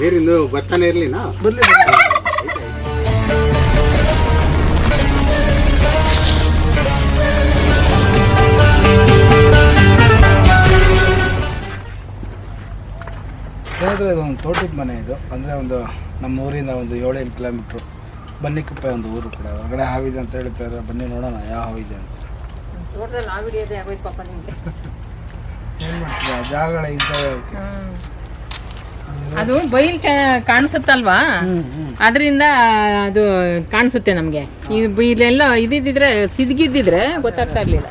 ನೀರಿಂದು ಬರ್ತಾನೆ ಇರ್ಲಿನಾ? ಬರ್ಲಿ ಸ್ನೇಹಿತರೆ ಇದು ಒಂದು ತೋಟದ ಮನೆ ಇದು. ಅಂದರೆ ಒಂದು ನಮ್ಮ ಊರಿಂದ ಒಂದು ಏಳೇಳು ಕಿಲೋಮೀಟ್ರು. ಬನ್ನಿಕುಪ್ಪೆ ಒಂದು ಊರು ಕೂಡ. ಹೊರಗಡೆ ಹಾವಿದೆ ಅಂತ ಹೇಳ್ತಾರೆ. ಬನ್ನಿ ನೋಡೋಣ ಯಾವ ಹಾವಿದೆ ಅಂತ. ಏನು ಮಾಡ್ತೀರಾ? ಜಾಗಗಳ ಇದ್ದಾವೆ ಅದು ಬೈಲ್ ಕಾಣಿಸುತ್ತಲ್ವಾ? ಅದರಿಂದ ಅದು ಕಾಣಿಸುತ್ತೆ ನಮಗೆ. ಇದು ಇಲ್ಲೆಲ್ಲ ಇದಿದ್ದಿದ್ರೆ ಸಿದ್ಗಿದ್ದಿದ್ರೆ ಗೊತ್ತಾಗ್ತಾ ಇರ್ಲಿಲ್ಲ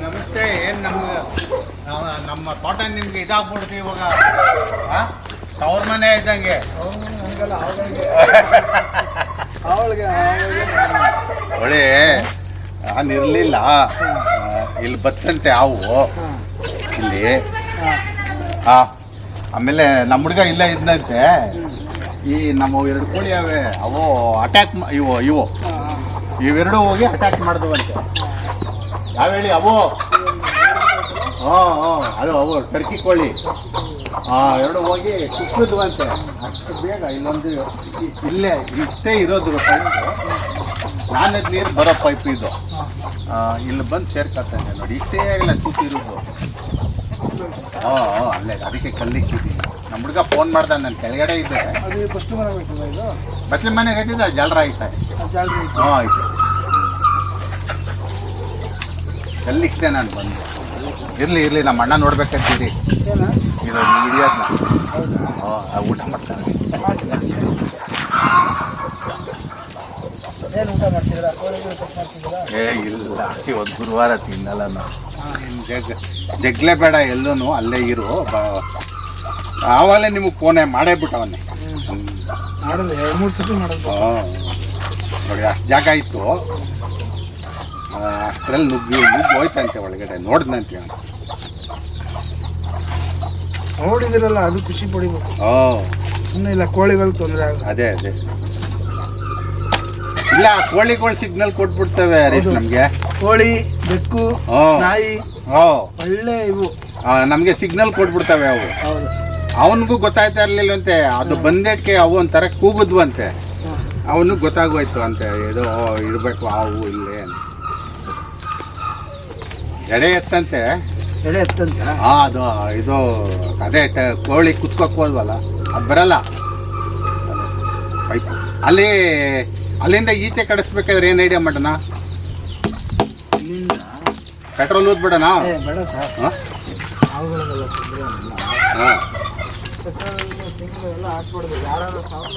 ನಮಸ್ತೆ ಏನ್ ನಮ್ಗೆ ನಾವು- ತೋಟ ನಿಮ್ಗೆ ಇದಾಗ್ಬಿಡ್ತು ಇವಾಗ? ತವ್ರ ಮನೆ ಇದ್ದಂಗೆ. ಒಳ್ಳೆ ನಾನು ಇರಲಿಲ್ಲ. ಇಲ್ಲಿ ಬತ್ತಂತೆ ಅವು ಇಲ್ಲಿ. ಹಾ ಆಮೇಲೆ ನಮ್ಮ ಹುಡುಗ ಇಲ್ಲ ಇದ್ದಂತೆ ಈ ನಮ್ಮ ಎರಡು ಕೋಳಿ ಅವೆ, ಅವು ಅಟ್ಯಾಕ್ ಇವು ಇವು. ಇವೆರಡು ಹೋಗಿ ಅಟ್ಯಾಕ್ ಮಾಡಿದವಂತೆ. ಯಾವ ಹೇಳಿ, ಅವು? ಹಾಂ ಹಾಂ ಅದು ಅವು ಟರ್ಕಿ ಕೋಳಿ ಹಾಂ ಎರಡು ಹೋಗಿ ಕುಕ್ಕಿದ್ವಂತೆ ಅಷ್ಟು ಬೇಗ ಇಲ್ಲೊಂದು ಇಲ್ಲೇ ಇಷ್ಟೇ ಇರೋದು ನಾನು ನಾನದ್ ನೀರು ಬರೋ ಪೈಪ್ ಇದು. ಆ, ಇಲ್ಲಿ ಬಂದು ಸೇರ್ಕೊತಾನೆ ನೋಡಿ. ಇಷ್ಟೇ ಇಲ್ಲ ಚುಟ್ಟಿರೋದು ಹಾಂ ಹಾಂ ಅಲ್ಲೇ ಅದಕ್ಕೆ ಕಲ್ಲಿಕ್ಕಿದ್ದೀನಿ. ನಮ್ಮ ಹುಡುಗ ಫೋನ್ ಮಾಡ್ದ ನಾನು ಕೆಳಗಡೆ ಇದ್ದೆ. ಬತ್ಲೆ ಮನೆಗೆ ಹತ್ತಿದ್ದ ಜಲ್ರ ಆ ಐತೆ. ಹಾಂ ಆಯ್ತು. ಕಲ್ಲಿಕ್ಕಿದೆ ನಾನು ಬಂದು. ಇರಲಿ ಇರಲಿ ನಮ್ಮ ಅಣ್ಣ ನೋಡ್ಬೇಕಂತೀರಿ. ಏನ? ಇದು ಹಿಡಿಯೋದನ್ನ ಊಟ ಮಾಡ್ತಾರೆ ಏ ಇಲ್ಲ. ಇವತ್ತು ಗುರುವಾರ ತಿನ್ನಲ್ಲ ನಾವು ಜಗ್ ಜಗ್ಲೇ ಬೇಡ ಎಲ್ಲೂ ಅಲ್ಲೇ ಇರು. ಆವಾಗಲೇ ನಿಮಗೆ ಫೋನೇ ಮಾಡೇ ಬಿಟ್ಟವನ್ನೇ ಎರಡು ಮೂರು ಸತಿ ಮಾಡೋದು ನೋಡಿ ಅಷ್ಟು ಜಾಗ ಇತ್ತು. ಅಷ್ಟರಲ್ಲಿ ನುಗ್ಗಿ ನುಗ್ಗಿ ಹೋಯ್ತಂತೆ ಒಳಗಡೆ. ನೋಡ್ದಂತೆ ಹೇಳಿ ನೋಡಿದಿರಲ್ಲ ಅದು ಖುಷಿ ಪಡಿಬೇಕು. ಓ. ಸುಮ್ಮನೆ ಇಲ್ಲ ಕೋಳಿಗಳು ತೊಂದರೆ ಆಗ ಅದೇ ಅದೇ. ಇಲ್ಲ ಕೋಳಿಗಳು ಸಿಗ್ನಲ್ ಕೊಟ್ಬಿಡ್ತವೆ ಹರೀಶ್ ಹೌದು. ನಮಗೆ. ಕೋಳಿ ಬೆಕ್ಕು ಓ. ನಾಯಿ ಓ. ಒಳ್ಳೆ ಇವು. ನಮಗೆ ಸಿಗ್ನಲ್ ಕೊಟ್ಬಿಡ್ತವೆ ಅವು. ಹೌದು. ಅವನಿಗೂ ಗೊತ್ತಾಯ್ತಾ ಇರಲಿಲ್ಲಂತೆ ಅದು ಬಂದಕ್ಕೆ ಅವು ಒಂಥರ ಕೂಗಿದ್ವಂತೆ ಅಂತೆ. ಅವನು ಗೊತ್ತಾಗೋಯ್ತು ಅಂತೆ. ಇದು ಇರಬೇಕು ಹೂವು ಅಂತ ಎಡೆ ಎತ್ತಂತೆ. ಎಡೆ ಎತ್ತಂತೆ? ಆ ಅದು ಇದು ಅದೇ ಟ- ಕೋಳಿ ಕುತ್ಕೋಕ್ ಹೋದ್ವಲ್ಲ ಅದು ಬರಲ್ಲ. ಪೈಪ್ ಅಲ್ಲಿ ಅಲ್ಲಿಂದ ಈಚೆ ಕಡಿಸ್ಬೇಕಾದ್ರೆ ಏನು ಐಡಿಯಾ ಮಾಡೋಣ? ಇಲ್ಲಿಂದ ಪೆಟ್ರೋಲ್ ಊದ್ಬಿಡೋಣ ಏ ಬೇಡ ಸರ್. ಹಾಂ? ಅವುಗಳಿಗೆಲ್ಲ ತೊಂದರೆ ಇಲ್ಲ ಹಾಂ. ಪೆಟ್ರೋಲ್ ಸಿಂಗಲ್ ಎಲ್ಲ ಹಾಕ್ಬಾರ್ದು ಯಾರಾದ್ರೂ ಸಾವಿರ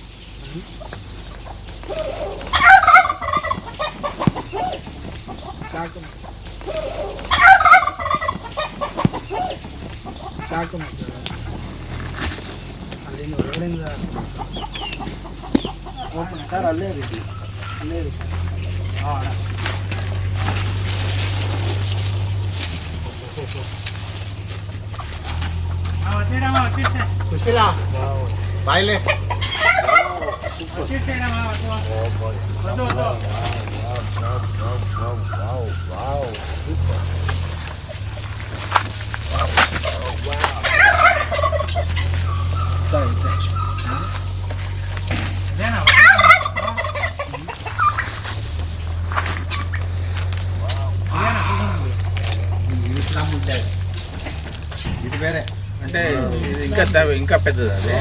ಸಾಕು ಮತ್ತೆ ಅಲ್ಲಿಂದ ಹೊರಗಡೆಯಿಂದ ಓಪನ್ ಸರ್ ಅಲ್ಲೇ ಇರಿ ಅಲ್ಲೇ ಇರಿ ಸರ್ ಹಾಂ ಸುಶೀಲಾ ಬಾಯ್ಲೆ ಐತೆ ఇది వేరే అంటే ఇది ఇంకా ద- ఇంకా పెద్దది అదే.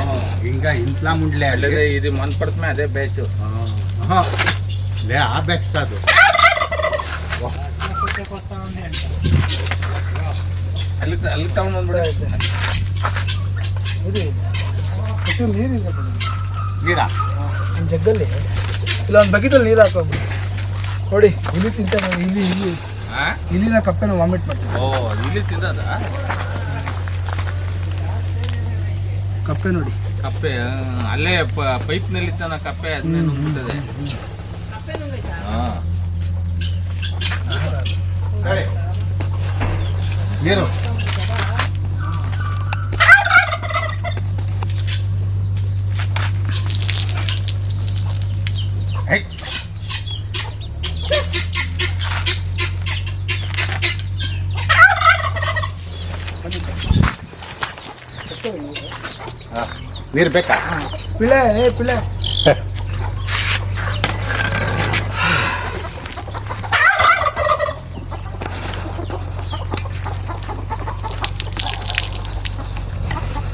ఇంకా ఇంట్లో ముండ్లే లేదా ఇది మన పడుతున్నా అదే బ్యాచ్ లే ఆ బ్యాచ్ కాదు. ಅಲ್ಲಿ ತಗೊಂಡು ಬಂದ್ಬಿಡ. ಇದೆ. ಇದು. ನೀರಿಲ್ಲ. ನೀರಾ ಒಂದು ಜಗ್ಗಲ್ಲಿ. ಇಲ್ಲ ಒಂದು ಬಕೆಟಲ್ಲಿ ನೀರು ಹಾಕೋದು ನೋಡಿ ಇಲಿ ತಿಂತ ಇಲ್ಲಿ ಇಲ್ಲಿ ಆ? ಇಲ್ಲಿನ ಕಪ್ಪೆನ ವಾಮಿಟ್ ಮಾಡ್ತೀವಿ ಓ ಇಲ್ಲಿ ತಿಂದದ ಕಪ್ಪೆ ನೋಡಿ. ಕಪ್ಪೆ ಅಲ್ಲೇ ಪೈಪ್ನಲ್ಲಿ ತನ ಕಪ್ಪೆ ಅದನ್ನೇ ನುಗ್ಗುತ್ತದೆ ಹಾ. ನೀರು. ನೀರು ಬೇಕಾ? ಪಿಳೆ ಏ ಪಿಳೆ.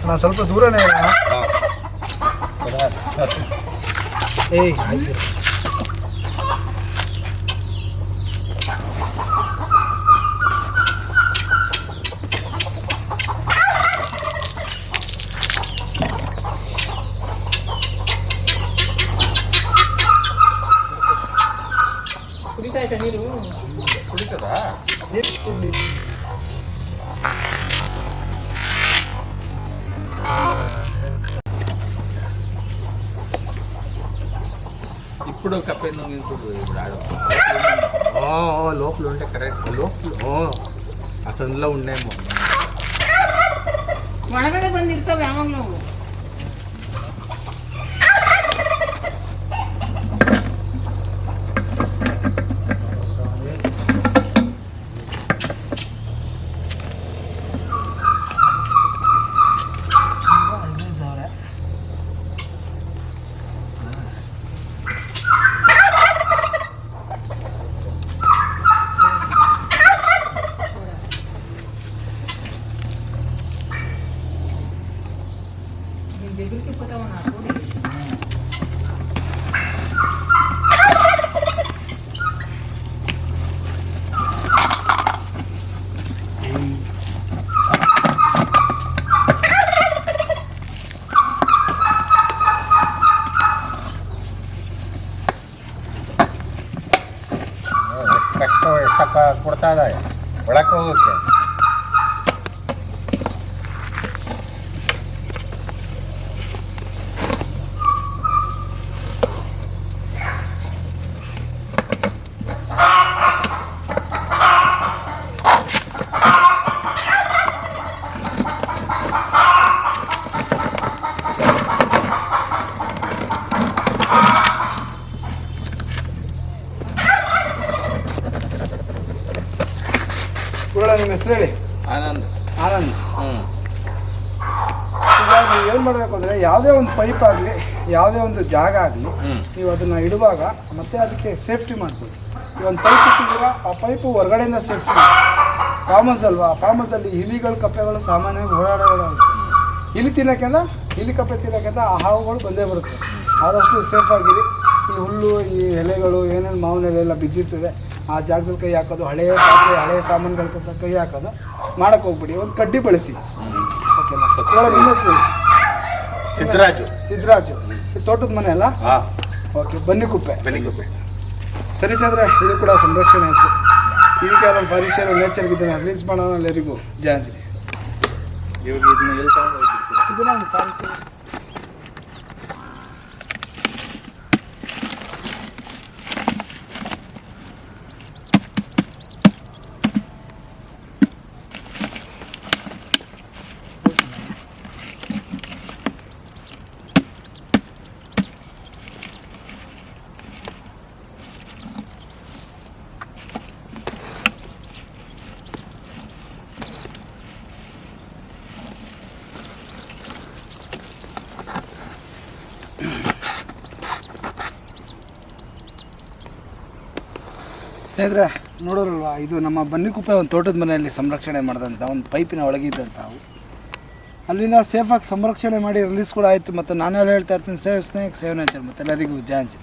ನಾ ಸ್ವಲ್ಪ ದೂರನೇ ಏಯ್ ಆಯ್ತು. ఇప్పుడు కప్పే నువ్వు ఇప్పుడు రాడు ఓ ఓ, లోపల ఉంటే కరెక్ట్ లోపల ఓ అతనిలో ఉండేమో ಒಳಗಡೆ ಬಂದಿರ್ತಾವೆ ಯಾವಾಗಲೂ ಹೆಸರು ಹೇಳಿ? ಆನಂದ್. ಆನಂದ್. ಹೀಗಾಗಿ ನೀವು ಏನು ಮಾಡಬೇಕು ಅಂದರೆ ಯಾವುದೇ ಒಂದು ಪೈಪ್ ಆಗಲಿ ಯಾವುದೇ ಒಂದು ಜಾಗ ಆಗಲಿ ನೀವು ಅದನ್ನು ಇಡುವಾಗ ಮತ್ತೆ ಅದಕ್ಕೆ ಸೇಫ್ಟಿ ಮಾಡ್ಬೋದು. ಈ ಒಂದು ಪೈಪ್ ಇಟ್ಟಿದ್ದೀರ ಆ ಪೈಪು ಹೊರಗಡೆಯಿಂದ ಸೇಫ್ಟಿ ಫಾರ್ಮಸ್ ಅಲ್ವಾ? ಫಾರ್ಮಸಲ್ಲಿ ಇಲಿಗಳು ಕಪ್ಪೆಗಳು ಸಾಮಾನ್ಯವಾಗಿ ಓಡಾಡೋದು ಇಲಿ ತಿನ್ನೋಕ್ಕಿಂತ ಇಲಿ ಕಪ್ಪೆ ತಿನ್ನೋಕ್ಕಿಂತ ಆ ಹಾವುಗಳು ಬಂದೇ ಬರುತ್ತೆ. ಆದಷ್ಟು ಸೇಫ್ ಆಗಿರಿ. ಈ ಹುಲ್ಲು ಈ ಎಲೆಗಳು ಏನೇನು ಮಾವಿನ ಎಲೆ ಎಲ್ಲ ಬಿದ್ದಿರ್ತದೆ ಆ ಜಾಗದಲ್ಲಿ ಕೈ ಹಾಕೋದು ಹಳೆಯ ಪಾತ್ರೆ ಹಳೆಯ ಸಾಮಾನುಗಳ ಕೈ ಹಾಕೋದು ಮಾಡಕ್ಕೆ ಹೋಗ್ಬಿಡಿ. ಒಂದು ಕಡ್ಡಿ ಬಳಸಿ. ಓಕೆನಾ. ಸಿದ್ದರಾಜು ಸಿದ್ದರಾಜು ಇದು ತೋಟದ ಮನೆ ಅಲ್ಲ? ಹಾಂ. ಓಕೆ ಬನ್ನಿ ಕುಪ್ಪೆ. ಸರಿ ಸಾದ್ರೆ ಇದು ಕೂಡ ಸಂರಕ್ಷಣೆ ಆಯಿತು. ಇದಕ್ಕೆ ಅದನ್ನು ಫಾರಿಸ್ಟರ್ ನೇಚರ್ಗೆ ಇದನ್ನು ರಿಲೀಸ್ ಮಾಡೋಣ ಎಲ್ಲರಿಗೂ. ಜಾಂಜಿ ಇವಾಗ ಇದನ್ನ ಎಲ್ಲಿ ತಗೊಂಡು ಹೋಗ್ಬಿಡ್ತೀರಾ? ಇದನ್ನ ಒಂದು ಫಾರಿಸ್ಟರ್ ಸ್ನೇಹಿತರೆ ನೋಡೋರಲ್ವ ಇದು ನಮ್ಮ ಬನ್ನಿಕುಪ್ಪೆ ಒಂದು ತೋಟದ ಮನೆಯಲ್ಲಿ ಸಂರಕ್ಷಣೆ ಮಾಡಿದಂಥ ಒಂದು ಪೈಪಿನ ಒಳಗಿದ್ದಂಥ ಅವು. ಅಲ್ಲಿಂದ ಸೇಫಾಗಿ ಸಂರಕ್ಷಣೆ ಮಾಡಿ ರಿಲೀಸ್ ಕೂಡ ಆಯಿತು, ಮತ್ತು ನಾನೆಲ್ಲ ಹೇಳ್ತಾ ಇರ್ತೀನಿ, ಸೇವ್ ಸ್ನೇಕ್ ಸೇವ್ ನೇಚರ್ ಮತ್ತು ಎಲ್ಲರಿಗೂ ಜಾನ್ಸಿ